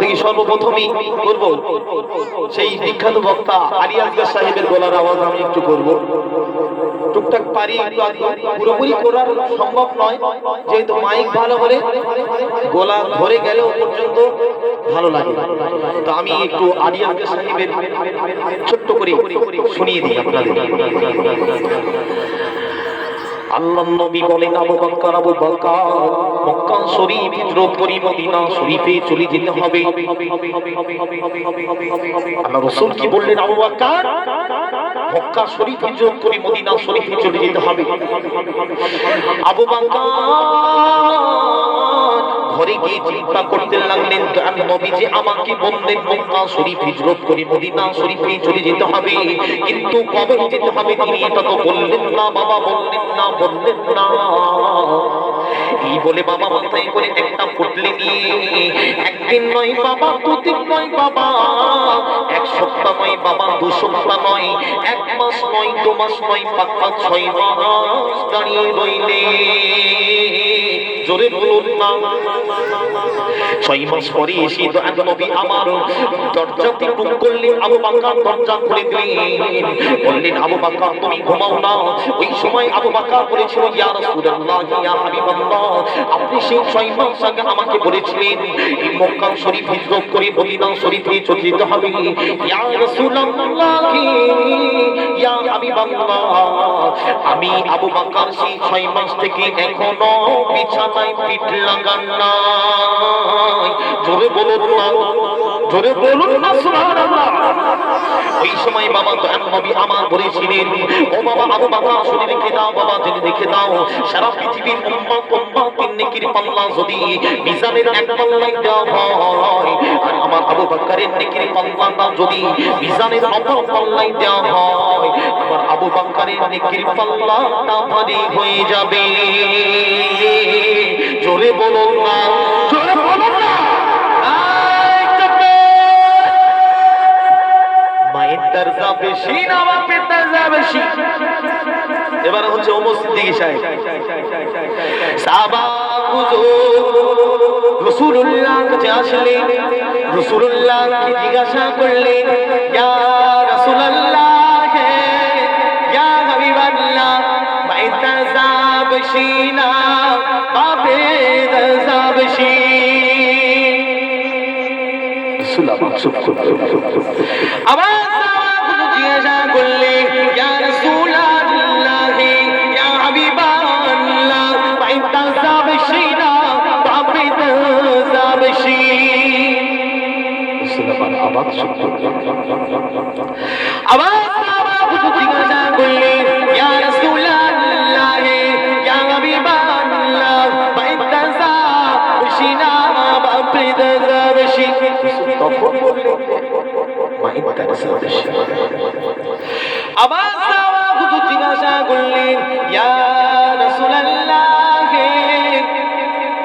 দেখি সর্বপ্রথমই করব সেই বিখ্যাত বক্তা আলী আসগার সাহেবের গলার আওয়াজ আমি একটু করব। টুকটাক পারি পুরোপুরি করার সম্ভব নয়, যেহেতু মাইক ভালো হলে গলা ধরে গেলেও পর্যন্ত ভালো লাগে। তো আমি একটু আলী আসগার সাহেবের ছোট্ট করে শুনিয়ে দিই আপনাদের। আল্লাহ নবী বলেন, আবু বকর আবু বকর মক্কা শরীফ হিজরত করি মদিনা শরীফে চলে যেতে হবে। আল্লাহ রাসূল কি বললেন, আবু বকর মক্কা শরীফ হিজরত করি মদিনা শরীফে চলে যেতে হবে। আবু বকর ঘরে গিয়ে চিন্তা করতে লাগলেন কেন নবী যে আমাকে বললেন, মক্কা শরীফ হিজরত করে মদিনা শরীফে চলে যেতে হবে। কিন্তু কবে যেতে হবে তিনি, এটা তো বললেন না, বাবা বললেন না বললেন না। এই বলে বাবা মাথায় করে একটা পুটলি নিয়ে, একদিন নয় বাবা, দুদিন নয় বাবা, এক সপ্তাহ নয় বাবা, দু সপ্তাহ নয়, এক মাস নয়, দু মাস নয়, পাঁচ পাঁচ ছয় মাস দাঁড়িয়ে রইলে জোরে বলুন, না ছয় মাস পরে এসে দয়াল নবী আমার দরজাতে টুক করলেন, আবু বাক্কার দরজা খুলে দিলেন। বললেন, আবু বাক্কার তুমি ঘুমাও না। ওই সময় আবু বাক্কার বলেছিল, ইয়া রাসূলুল্লাহ, ইয়া হাবিবাল্লাহ, আপনি সেই ছয় মাস আগে আমাকে বলেছিলেন, এই মক্কা শরীফ হিজরত করে মদিনা শরীফে চলে যেতে হবে। ইয়া রাসূলুল্লাহ, ইয়া হাবিবাল্লাহ, আমি আবু বাক্কার সেই ছয় মাস থেকে এখনও বিছানায় পিঠ লাগান নাই জোরে বলুন না, জোরে বলুন না, সুবহানাল্লাহ। ওই সময় বাবা দয়াল নবী আমার বলেছিলেন ও বাবা, আবু বাবা শুনে রেখে দাও বাবা জেনে রেখে দাও, সারা পৃথিবীর উম্মত, উম্মতির নেকির পাল্লা যদি মিজানের এক পাল্লাই দেওয়া হয় আমার আবু বকরের নেকির পাল্লাটা যদি মিজানের অপর পাল্লাই দেওয়া হয়, আমার আবু বকরের নেকির পাল্লাটা ভারী হয়ে যাবে। জোরে বলুন না। জোরে বলুন না। মায়ের এবার হচ্ছে সাহাবা। হুজুর রাসূলুল্লাহ রাসূলুল্লাহ কি জিজ্ঞাসা করলেন ইয়া রাসূলুল্লাহ ইয়া হাবিবাল্লাহ মায়ের দরজা বেশি না বাপের দরজা বেশি আবার আবার হুজুর জিজ্ঞাসা করলেন ইয়া রাসূলুল্লাহ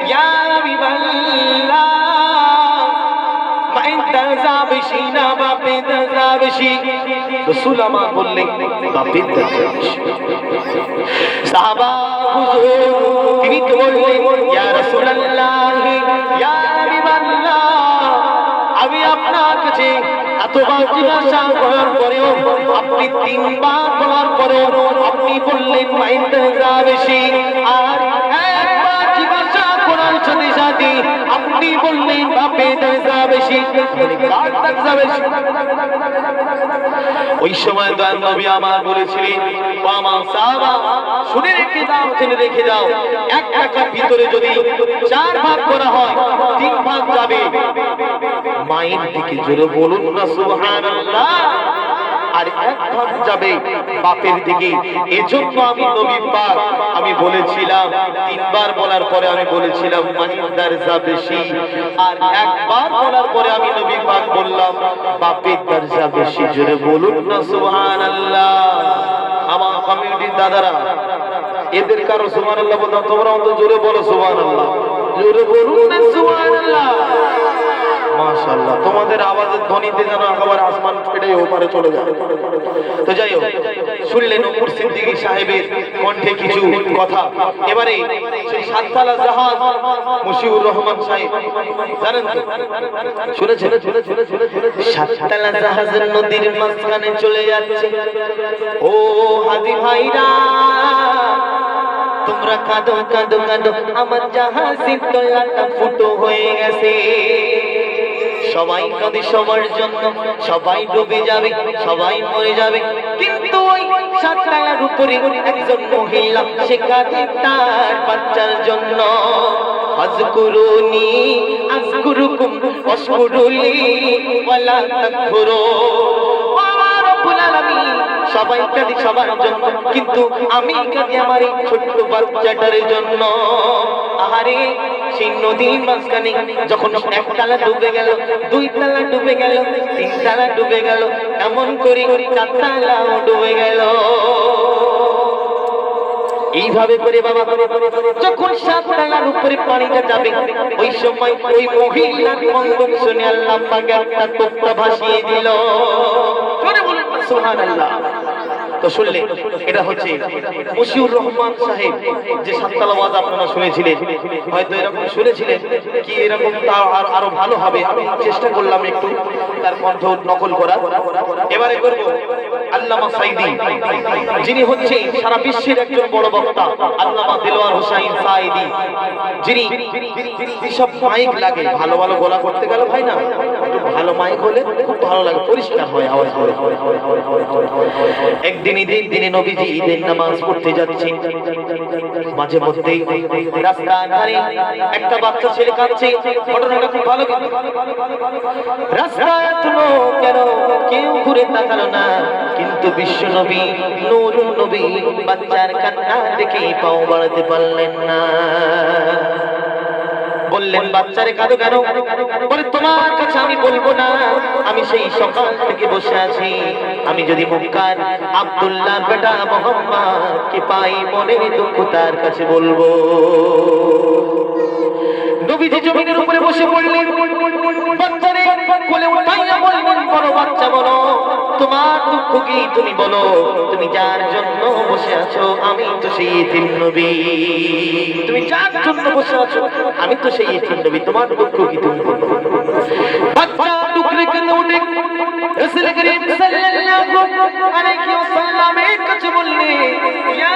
ইয়া হাবিবাল্লাহ তাজাবশি না বাপে তাজাবশি রাসূল আমার বললেন বাপে তাজাবশি সাহাবা হুজুর তিনি বললেন ইয়া রাসূলুল্লাহ এতবার জিজ্ঞাসা করার আপনি তিনবার বলার পরেও আপনি বললেন মাইন্দ বেশি আর একবার জিজ্ঞাসা করার সাথে আপনি বললেন, বাপে দরজা ওই সময় দয়াল নবী আমার বলেছিলেন আমার সাহাবা, শুনে রেখে দাও জেনে রেখে দাও এক টাকার ভিতরে যদি চার ভাগ করা হয়, তিন ভাগ যাবে। মায়ের দিকে জোরে বলুন না, সুবহানাল্লাহ। আর এক যাবে বাপের দিকে। এজন্য আমি নবী পাক, আমি বলেছিলাম, তিনবার বলার পরে আমি বলেছিলাম মানির দরজা বেশি। আর একবার বলার পরে আমি নবী পাক বললাম, বাপের দরজা বেশি। জোরে বলুন না, সুবহানাল্লাহ। আমার কমিউনিটির দাদারা, এদের কারও সুবহানাল্লাহ বলতাম তোমরা অন্তত জোরে বলো সুবহানাল্লাহ। জোরে বলুন। না সুবহানাল্লাহ। মাশাআল্লাহ। তোমাদের আওয়াজের ধ্বনিতে যেন একেবারে আসমান ফেটে ওপারে চলে যায়। তো যাই হোক শুনলেন ওমর সিদ্দিকী সাহেবের কণ্ঠে কিছু কথা। এবারে সেই সাততলা জাহাজ মুশিউর রহমান সাহেব জানেন শুনেছেন? সাততলা জাহাজ নদীর মাঝখানে চলে যাচ্ছে। ও হাজি ভাইরা তোমরা কাঁদো কাঁদো কাঁদো, আমার জাহাজের তলাটা ফুটো হয়ে গেছে। সবাই কাঁদে সবার জন্য, সবাই ডুবে যাবে, সবাই মরে যাবে। কিন্তু ওই সাততলার উপরে একজন মহিলা, সে কাঁদে তার বাচ্চার জন্য। আমার সবাই কাঁদি সবার জন্য। কিন্তু আমি কাঁদি আমার এই ছোট্ট বাচ্চাটার জন্য। আহারে সেই নদীর মাঝখানে যখন এক তালা ডুবে গেল, দুই তালা ডুবে গেল, তিন তালা ডুবে গেল, এমন করে চার তালাও ডুবে গেল। এইভাবে করে বাবা, যখন সাত তালার উপরে পানিটা যাবে, ওই সময় ওই মহিলার কন্দন শুনে আল্লাহ একটা তোপ্তা ভাসিয়ে দিল। সুবহানাল্লাহ। তো শুনলে এটা হচ্ছে মুশিউর রহমান সাহেব যে সাততলা ওয়াজ আপনারা শুনেছিলেন। হয়তো এরকম শুনেছিলেন কি এরকম তা আর আরও ভালো হবে, আমি চেষ্টা করলাম একটু তার কণ্ঠ নকল করা এবারে করব আল্লামা সাইদি, যিনি হচ্ছে সারা বিশ্বের একজন বড় বক্তা, আল্লামা দিলওয়ার হুসাইন সাইদি। যিনি সব মাইক লাগে, ভালো ভালো গলা করতে গেল ভাই না, একটু ভালো মাইক হলে খুব ভালো লাগে, পরিষ্কার হয় আওয়াজ হয় একদিন ঈদের দিনে নবীজি ঈদের নামাজ পড়তে যাচ্ছেন মাঝে মধ্যেই রাস্তা ধারে একটা বাচ্চা ছেলে কাঁদছে। ঘটনাটা খুব ভালো কিন্তু। রাস্তায় এখনও কেন? কেউ ঘুরে তাকালো না। কিন্তু বিশ্ব নবী, নূর নবী বাচ্চার কান্না দেখে পাও বাড়াতে পারলেন না। বললেন, বাচ্চারে কাঁদো কেন? বলে, তোমার কাছে আমি বলব না। আমি সেই সকাল থেকে বসে আছি। আমি যদি মুক্কার আব্দুল্লাহ বেটা মোহাম্মদ কে পাই মনে দুঃখ তার কাছে বলব। নবীজি জমিনের উপরে বসে পড়লেন। বাচ্চারে কোলে উঠাইয়া বললেন বড় বাচ্চা বলো, তোমার দুঃখ কি তুমি বলো? তুমি যার জন্য বসে আছো, আমি তো সেই এতিম নবী। তুমি যার জন্য বসে আছো, আমি তো সেই এতিম নবী, তোমার দুঃখ কি তুমি বলো? বাচ্চা টুকরে কেঁদে উঠে? রাসূল করিম সাল্লাল্লাহু আলাইহি ওয়াসাল্লামের কাছে বললে ইয়া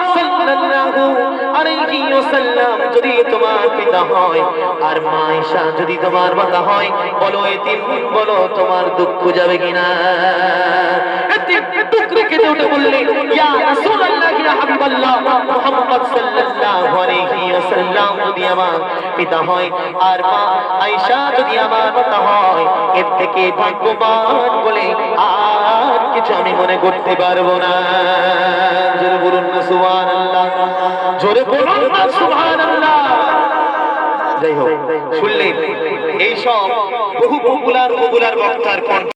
যদি তোমার মাতা হয়, বলো এতিম, বলো তোমার দুঃখ যাবে কিনা? এতিম ওয়াসাল্লাম, যদি আমার পিতা হয়, আর মা আয়েশা যদি আমার মাতা হয় এর থেকে ভাগ্যবান বলে আর কিছু আমি মনে করতে পারব না। জোরে বলুন না জোরে বলুন না, সুবহানাল্লাহ। যাই হোক, শুনলেন এইসব বহু পপুলার পপুলার বক্তার কণ্ঠ।